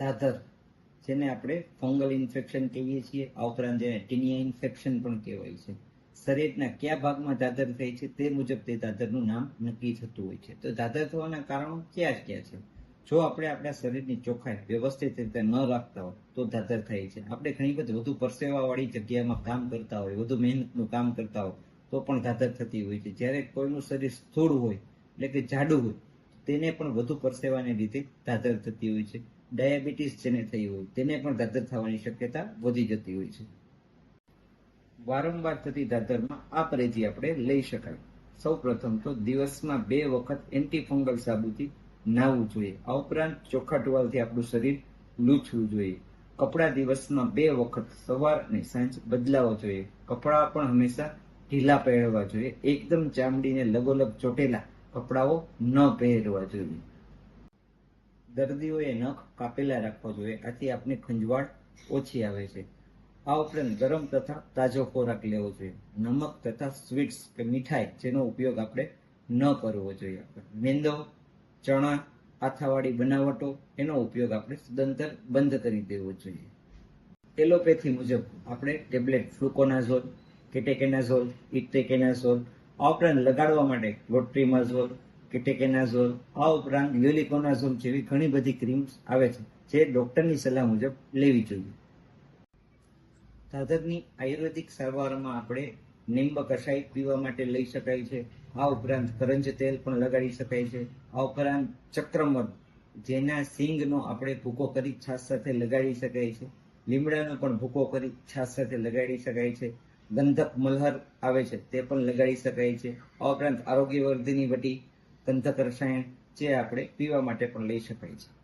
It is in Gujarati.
ધાધર જેને આપણે ફંગલ ઇન્ફેક્શન કહીએ છીએ, આ ઉપરાંત જેને ટીનિયા ઇન્ફેક્શન પણ કહેવાય છે. શરીરના કયા ભાગમાં ધાધર થાય છે તે મુજબ તે દાદરનું નામ નક્કી થતું હોય છે. તો ધાધર થવાના કારણો કયા કયા છે? જો આપણે આપણા શરીરની ચોખ્ખાઈ વ્યવસ્થિત રીતે ન રાખતા હોય, તો દાદર થાય છે. આપણે ઘણી બધી વધુ પરસેવાવાળી જગ્યામાં કામ કરતા હોય, વધુ મહેનતનું કામ કરતા હોય, તો પણ દાદર થતી હોય છે. જ્યારે કોઈનું શરીર સ્થૂળ હોય, એટલે કે જાડું હોય તેને પણ વધુ પરસેવાને લીધે ધાધર થતી હોય છે. ડાયાબિટીસ જેને થઈ હોય, તેને પણ ધાધર થવાની શક્યતા વધી જતી હોય છે. વારંવાર થતી ધાધરમાં આ પરેજી આપણે લઈ શકાય. સૌ પ્રથમ તો દિવસમાં બે વખત એન્ટીફંગલ સાબુથી નાહવું જોઈએ. આ ઉપરાંત ચોખ્ખા ટુવાલથી આપણું શરીર લૂછવું જોઈએ. કપડા દિવસમાં બે વખત સવાર અને સાંજ બદલાવો જોઈએ. કપડા પણ હંમેશા ઢીલા પહેરવા જોઈએ. એકદમ ચામડીને લગોલગ ચોટેલા કપડાઓ ન પહેરવા જોઈએ. દર્દીઓએ નખ કાપેલા રાખવા જોઈએ. આથી આપને ખંજવાળ ઓછી આવે છે. આ ઉપરાંત ગરમ તથા તાજો ખોરાક લેવો જોઈએ. નમક તથા સ્વીટ્સ કે મીઠાઈ જેનો ઉપયોગ આપણે ન કરવો જોઈએ. મેંદો, ચણા, આથાવાળી બનાવટો એનો ઉપયોગ આપણે સદંતર બંધ કરી દેવો જોઈએ. એલોપેથી મુજબ આપણે ટેબ્લેટ ફ્લુકોનાઝોલ કેટેકેનાઝોલ ઇટેકેનાઝોલ આ ઉપરાંત લગાડવા માટે લોટ્રીમાઝોલ કેટેકેનાઝોલ, આ ઉપરાંત લ્યુલિકોનાઝોલ જેવી ઘણી બધી ક્રીમ્સ આવે છે, જે ડોક્ટરની સલાહ મુજબ લેવી જોઈએ. ધાધરની આયુર્વેદિક સારવારમાં આપણે નિંબ કષાય પીવા માટે લઈ શકાય છે, આ ઉપરાંત કરંજ તેલ પણ લગાડી શકાય છે, આ ઉપરાંત ચક્રમધ જેના સિંગનો આપણે ભૂકો કરી છાશ સાથે લગાડી શકાય છે, લીમડાનો પણ ભૂકો કરી છાશ સાથે લગાડી શકાય છે ગંધક મલ્હર આવે છે, તે પણ લગાડી શકાય છે. આ ઉપરાંત આરોગ્યવર્ધિની વટી ગંધક રસાયણ જે આપણે પીવા માટે પણ લઈ શકાય છે.